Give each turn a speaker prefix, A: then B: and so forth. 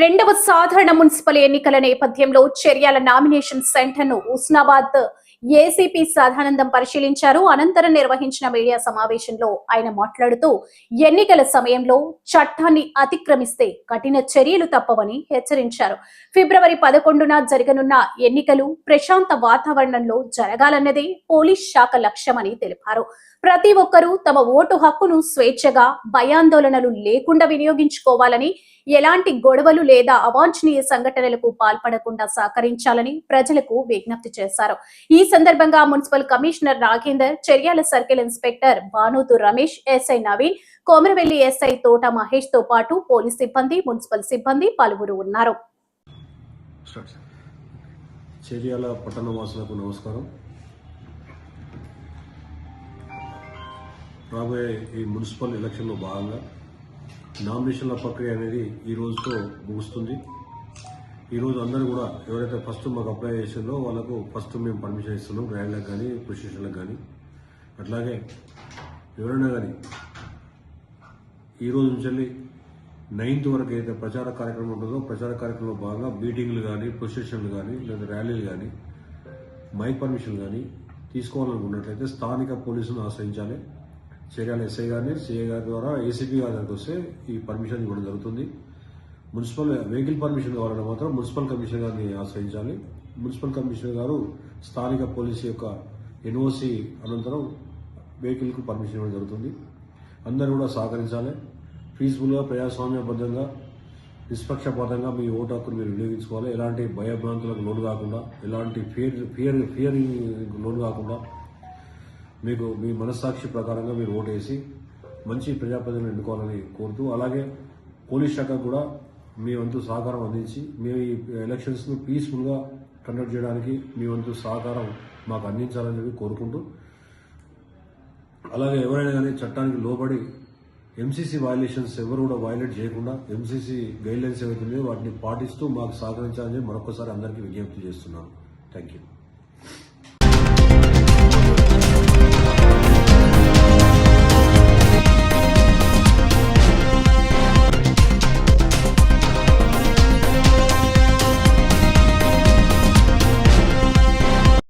A: రెండవ సాధారణ మున్సిపల్ ఎన్నికల నేపథ్యంలో చర్యల నామినేషన్ సెంటర్ను ఉస్నాబాద్ ఏసీపీ సదానందం పరిశీలించారు. అనంతరం నిర్వహించిన మీడియా సమావేశంలో ఆయన మాట్లాడుతూ ఎన్నికల సమయంలో చట్టాన్ని అతిక్రమిస్తే కఠిన చర్యలు తప్పవని హెచ్చరించారు. ఫిబ్రవరి పదకొండున జరగనున్న ఎన్నికలు ప్రశాంత వాతావరణంలో జరగాలన్నదే పోలీస్ శాఖ లక్ష్యమని తెలిపారు. ప్రతి ఒక్కరూ తమ ఓటు హక్కును స్వేచ్ఛగా భయాందోళనలు లేకుండా వినియోగించుకోవాలని ఎలాంటి గొడవలు లేదా అవాంఛనీయ సంఘటనలకు పాల్పడకుండా సహకరించాలని ప్రజలకు విజ్ఞప్తి చేశారు. ఈ సందర్భంగా municipal commissioner Nagender Cheriyal circle inspector Bhanuthu Ramesh SI Naveen Komuravelli SI Thota మహేష్తో పాటు పోలీస్ సిబ్బంది మున్సిపల్ సిబ్బంది పలువురు ఉన్నారు.
B: చర్యాల పట్టణ నమస్కారం. రాబోయే ఈ మున్సిపల్ ఎలక్షన్లో భాగంగా నామినేషన్ల ప్రక్రియ అనేది ఈ రోజుతో ముగుస్తుంది. ఈరోజు అందరూ కూడా ఎవరైతే ఫస్ట్ మాకు అప్లై చేసిందో వాళ్ళకు ఫస్ట్ మేము పర్మిషన్ ఇస్తున్నాం ర్యాలీలకు కానీ పొజిషన్లకు కానీ అట్లాగే ఎవరైనా కానీ ఈరోజు నుంచి వెళ్ళి నైన్త్ వరకు ఏదైతే ప్రచార కార్యక్రమం ఉంటుందో ప్రచార కార్యక్రమంలో భాగంగా మీటింగ్లు కానీ పొజిషన్లు కానీ లేదా ర్యాలీలు కానీ మైక్ పర్మిషన్ కానీ తీసుకోవాలనుకున్నట్లయితే స్థానిక పోలీసులను ఆశ్రయించాలి. చర్యలు ఎస్ఐ గారిని సిఐ గారి ద్వారా ఏసీపీ గారి దగ్గరికి వస్తే ఈ పర్మిషన్ ఇవ్వడం జరుగుతుంది. మున్సిపల్ వెహికల్ పర్మిషన్ కావాలంటే మాత్రం మున్సిపల్ కమిషనర్ గారిని ఆశ్రయించాలి. మున్సిపల్ కమిషనర్ గారు స్థానిక పోలీసు యొక్క ఎన్ఓసి అనంతరం వెహికల్కు పర్మిషన్ ఇవ్వడం జరుగుతుంది. అందరూ కూడా సహకరించాలి. పీస్ఫుల్గా ప్రజాస్వామ్యబద్ధంగా నిష్పక్షపాతంగా మీ ఓటు హక్కును మీరు వినియోగించుకోవాలి. ఎలాంటి భయభ్రాంతులకు లోను కాకుండా ఎలాంటి ఫియర్ ఫియర్ ఫియర్ లోను కాకుండా మీకు మీ మనస్సాక్షి ప్రకారంగా మీరు ఓటు వేసి మంచి ప్రజాప్రతినిధులను ఎన్నుకోవాలని కోరుతూ అలాగే పోలీస్ శాఖ కూడా మీ వంతు సహకారం అందించి మేము ఈ ఎలక్షన్స్ను పీస్ఫుల్గా కండక్ట్ చేయడానికి మీ వంతు సహకారం మాకు అందించాలని చెప్పి కోరుకుంటూ అలాగే ఎవరైనా కానీ చట్టానికి లోబడి ఎంసీసీ వయలేషన్స్ ఎవరు కూడా వయలేట్ చేయకుండా ఎంసీసీ గైడ్లైన్స్ ఏవైతే ఉన్నాయో వాటిని పాటిస్తూ మాకు సహకరించాలని మరొకసారి అందరికీ విజ్ఞప్తి చేస్తున్నాను. Thank you